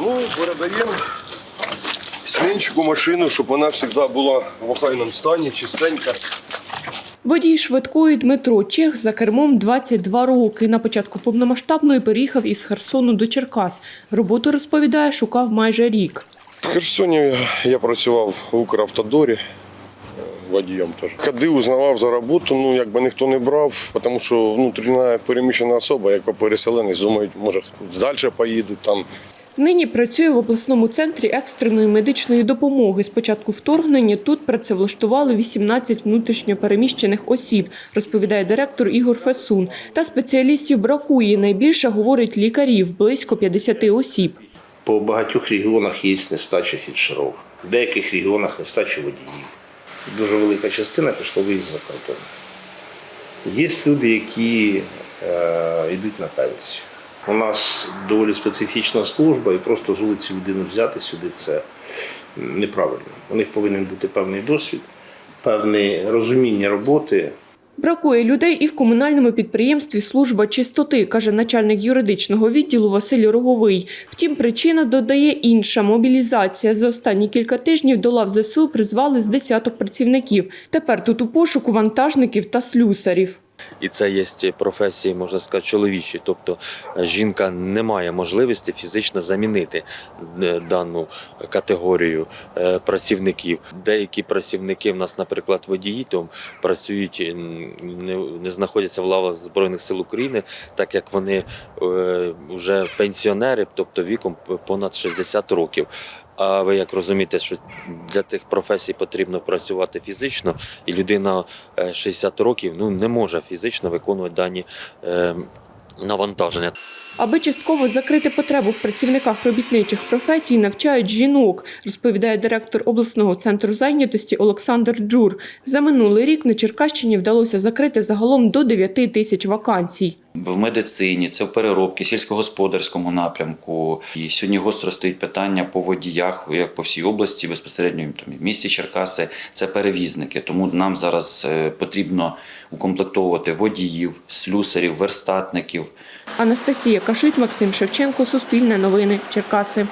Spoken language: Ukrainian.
Ну, передаємо свинчику машину, щоб вона завжди була в охайному стані, чистенька. Водій швидкої Дмитро Чех за кермом 22 роки. На початку повномасштабної переїхав із Херсону до Черкас. Роботу, розповідає, шукав майже рік. В Херсоні я, працював в Укравтодорі е, водієм теж. Ходив, узнавав за роботу, ну якби ніхто не брав, тому що внутрішня переміщена особа, як переселенець, думають, може далі поїдуть там. Нині працює в обласному центрі екстреної медичної допомоги. З початку вторгнення тут працевлаштували 18 внутрішньопереміщених осіб, розповідає директор Ігор Фесун. Та спеціалістів бракує. Найбільше, говорить лікарів, близько 50 осіб. По багатьох регіонах є нестача фельдшерів, в деяких регіонах нестача водіїв. Дуже велика частина пішла виїзд за кордон. Є люди, які е, йдуть на пенсію. У нас доволі специфічна служба, і просто з вулиці людину взяти сюди це неправильно. У них повинен бути певний досвід, певне розуміння роботи, Бракує людей і в комунальному підприємстві «Служба чистоти», каже начальник юридичного відділу Василь Роговий. Втім, причина додає інша – мобілізація. За останні кілька тижнів до лав ЗСУ призвали з десяток працівників. Тепер тут у пошуку вантажників та слюсарів. І це є професії, можна сказати, чоловічі. Тобто е, жінка не має можливості фізично замінити е, дану категорію е, працівників. Деякі працівники в нас, наприклад, водії, то працюють, не, не знаходяться в лавах Збройних сил України, так як вони вже пенсіонери, тобто віком понад 60 років. А ви як розумієте, що для тих професій потрібно працювати фізично, і людина е, 60 років ну, не може фізично виконувати дані е, навантаження. Аби частково закрити потребу в працівниках робітничих професій, навчають жінок, розповідає директор обласного центру зайнятості Олександр Джур. За минулий рік на Черкащині вдалося закрити загалом до 9 тисяч вакансій. в медицині, це в переробці, сільськогосподарському напрямку. І сьогодні гостро стоїть питання по водіях, як по всій області, безпосередньо там, в місті Черкаси, це перевізники. Тому нам зараз е, потрібно укомплектовувати водіїв, слюсарів, верстатників. Анастасія Кашит, Максим Шевченко, Суспільне новини, Черкаси.